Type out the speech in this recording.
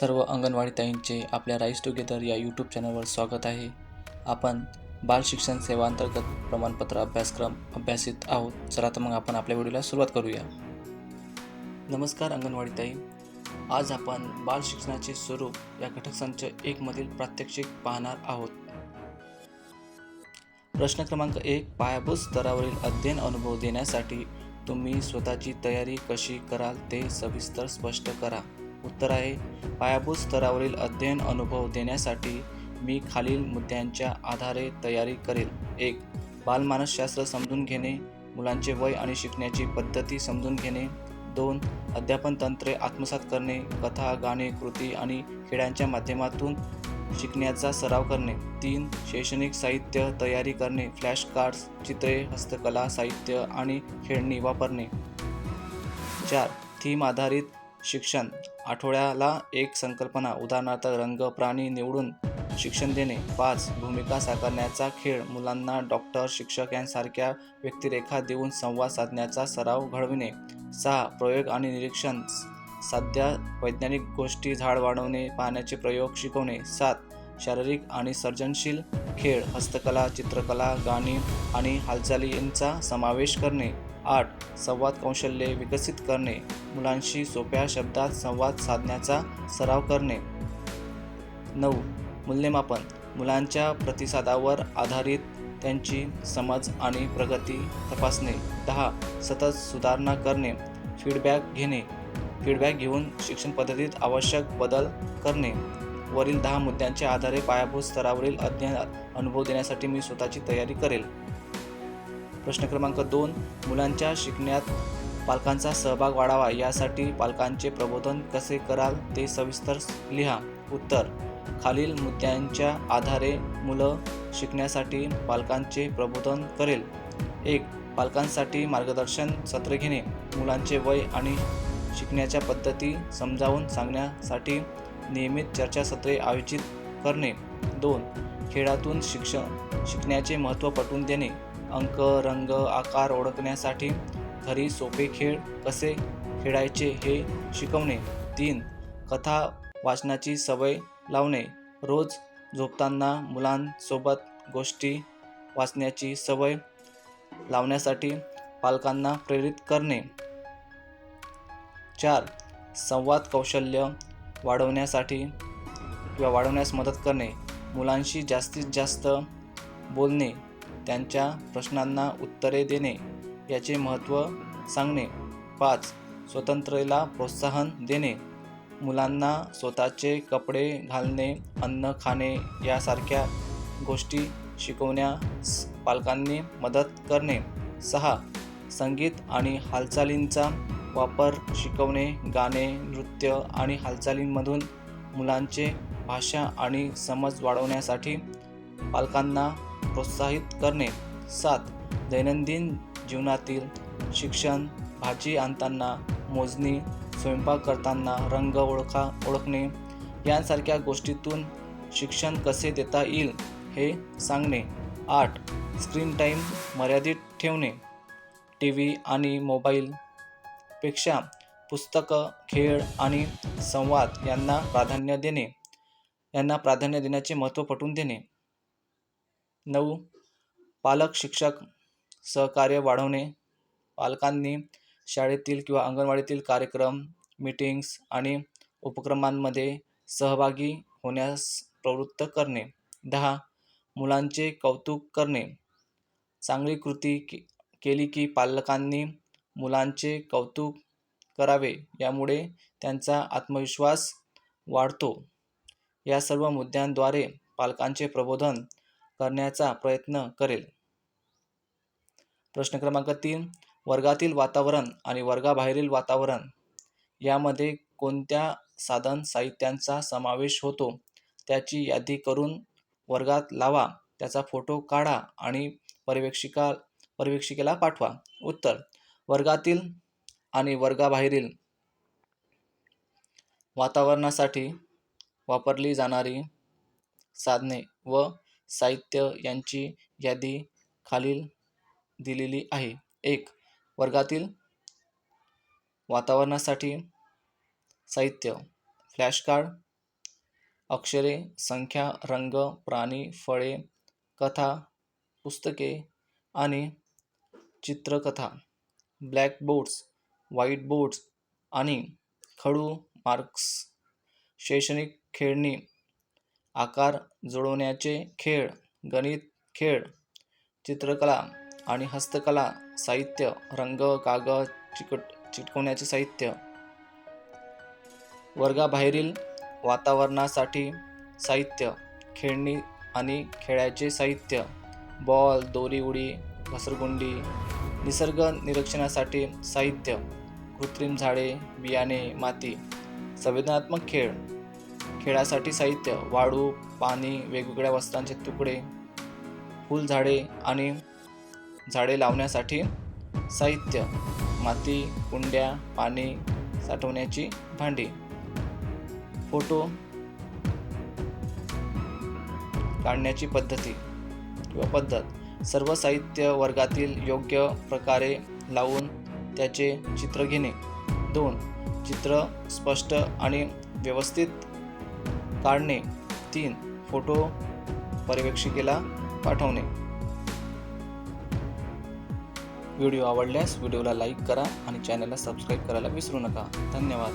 सर्व अंगणवाडी ताईंचे आपल्या rice together या यूट्यूब चॅनलवर स्वागत आहे. आपण बाल शिक्षण सेवा अंतर्गत प्रमाणपत्र अभ्यासक्रम अभ्यासित आहोत. चला तर मग आपण आपल्या व्हिडिओला सुरुवात करूया. नमस्कार अंगणवाडी ताई. आज आपण बाल शिक्षणाचे स्वरूप या घटकसंच एकमधील प्रात्यक्षिक पाहणार आहोत. प्रश्न क्रमांक एक पायाभूत स्तरावरील अध्ययन अनुभव देण्यासाठी तुम्ही स्वतःची तयारी कशी कराल ते सविस्तर स्पष्ट करा. उत्तर आहे. पायाभूत स्तरावरील अध्ययन अनुभव देण्यासाठी मी खालील मुद्द्यांच्या आधारे तयारी करेल. एक बालमानसशास्त्र समजून घेणे मुलांचे वय आणि शिकण्याची पद्धती समजून घेणे. दोन अध्यापन तंत्रे आत्मसात करणे कथा गाणे कृती आणि खेळांच्या माध्यमातून शिकण्याचा सराव करणे. तीन शैक्षणिक साहित्य तयारी करणे फ्लॅश कार्ड्स चित्रे हस्तकला साहित्य आणि खेळणी वापरणे. चार थीम आधारित शिक्षण. आठवड्याला एक संकल्पना उदाहरणार्थ रंग प्राणी निवडून शिक्षण देणे. पाच भूमिका साकारण्याचा खेळ. मुलांना डॉक्टर शिक्षक यांसारख्या व्यक्तिरेखा देऊन संवाद साधण्याचा सराव घडविणे. सहा प्रयोग आणि निरीक्षण. साध्या वैज्ञानिक गोष्टी झाड वाढवणे पाहण्याचे प्रयोग शिकवणे. सात शारीरिक आणि सर्जनशील खेळ. हस्तकला चित्रकला गाणी आणि हालचालींचा समावेश करणे. आठ संवाद कौशल्ये विकसित करणे मुलांशी सोप्या शब्दात संवाद साधण्याचा सराव करणे. नऊ मूल्यमापन मुलांच्या प्रतिसादावर आधारित त्यांची समज आणि प्रगती तपासणे. दहा सतत सुधारणा करणे फीडबॅक घेणे फीडबॅक घेऊन शिक्षण पद्धतीत आवश्यक बदल करणे. वरील दहा मुद्द्यांच्या आधारे पायाभूत स्तरावरील अध्ययन अनुभव देण्यासाठी मी स्वतःची तयारी करेल. प्रश्न क्रमांक दोन मुलांच्या शिकण्यात पालकांचा सहभाग वाढावा यासाठी पालकांचे प्रबोधन कसे कराल ते सविस्तर लिहा. उत्तर खालील मुद्द्यांच्या आधारे मुलं शिकण्यासाठी पालकांचे प्रबोधन करेल. एक पालकांसाठी मार्गदर्शन सत्र घेणे मुलांचे वय आणि शिकण्याच्या पद्धती समजावून सांगण्यासाठी नियमित चर्चासत्रे आयोजित करणे. दोन खेळातून शिक्षण शिकण्याचे महत्त्व पटवून देणे. अंक रंग आकार ओळखण्यासाठी खरी सोपे खेळ कसे खेळायचे हे शिकवणे. तीन कथा वाचनाची सवय लावणे. रोज झोपताना मुलांसोबत गोष्टी वाचण्याची सवय लावण्यासाठी पालकांना प्रेरित करणे. चार संवाद कौशल्य वाढवण्यासाठी किंवा वाढवण्यास मदत करणे. मुलांशी जास्तीत जास्त बोलणे. त्यांच्या प्रश्नांना उत्तरे देणे याचे महत्त्व सांगणे. पाच. स्वतंत्रतेला प्रोत्साहन देणे. मुलांना स्वतःचे कपडे घालणे अन्न खाणे यासारख्या गोष्टी शिकवण्यास पालकांनी मदत करणे. सहा. संगीत आणि हालचालींचा वापर शिकवणे गाणे नृत्य आणि हालचालींमधून मुलांचे भाषा आणि समज वाढवण्यासाठी पालकांना प्रोत्साहित करणे. सात दैनंदिन जीवनातील शिक्षण भाजी आणताना मोजणी स्वयंपाक करताना रंग ओळखा ओळखणे यांसारख्या गोष्टीतून शिक्षण कसे देता येईल हे सांगणे. आठ स्क्रीन टाईम मर्यादित ठेवणे. टी व्ही आणि मोबाईलपेक्षा पुस्तकं खेळ आणि संवाद यांना प्राधान्य देणे. यांना प्राधान्य देण्याचे महत्त्व पटवून देणे. नऊ. पालक शिक्षक सहकार्य वाढवणे. पालकांनी शाळेतील किंवा अंगणवाडीतील कार्यक्रम मीटिंग्स आणि उपक्रमांमध्ये सहभागी होण्यास प्रवृत्त करणे. दहा. मुलांचे कौतुक करणे. चांगली कृती के केली की पालकांनी मुलांचे कौतुक करावे यामुळे त्यांचा आत्मविश्वास वाढतो. या सर्व मुद्द्यांद्वारे पालकांचे प्रबोधन करण्याचा प्रयत्न करेल. प्रश्न क्रमांक तीन वर्गातील वातावरण आणि वर्गाबाहेरील वातावरण. यामध्ये कोणत्या साधन साहित्यांचा समावेश होतो? त्याची यादी करून वर्गात लावा त्याचा फोटो काढा आणि पर्यवेक्षिका पर्यवेक्षिकेला पाठवा. उत्तर वर्गातील आणि वर्गाबाहेरील वातावरणासाठी वापरली जाणारी साधने व साहित्य यांची यादी खालील दिलेली आहे. एक वर्गातील वातावरणासाठी साहित्य. फ्लॅशकार्ड अक्षरे संख्या रंग प्राणी फळे कथा पुस्तके आणि चित्रकथा. ब्लॅकबोर्ड्स व्हाईट बोर्ड्स आणि खडू मार्क्स. शैक्षणिक खेळणी आकार जुळवण्याचे खेळ गणित खेळ चित्रकला आणि हस्तकला साहित्य रंग कागद चिकट चिटकवण्याचे साहित्य. वर्गाबाहेरील वातावरणासाठी साहित्य खेळणी आणि खेळाचे साहित्य बॉल दोरी उडी घसरगुंडी निसर्ग निरीक्षणासाठी साहित्य कृत्रिम झाडे बियाणे माती संवेदनात्मक खेळ खेळासाठी साहित्य वाळू पाणी वेगवेगळ्या वस्त्रांचे तुकडे फुलझाडे आणि झाडे लावण्यासाठी साहित्य माती कुंड्या पाणी साठवण्याची भांडी फोटो काढण्याची पद्धती किंवा पद्धत. सर्व साहित्य वर्गातील योग्य प्रकारे लावून त्याचे चित्र घेणे. दोन चित्र स्पष्ट आणि व्यवस्थित काढणे. तीन फोटो पर्यवेक्षिकेला पाठवणे. व्हिडिओ आवडल्यास व्हिडिओला लाईक करा आणि चॅनलला सबस्क्राईब करायला विसरू नका. धन्यवाद.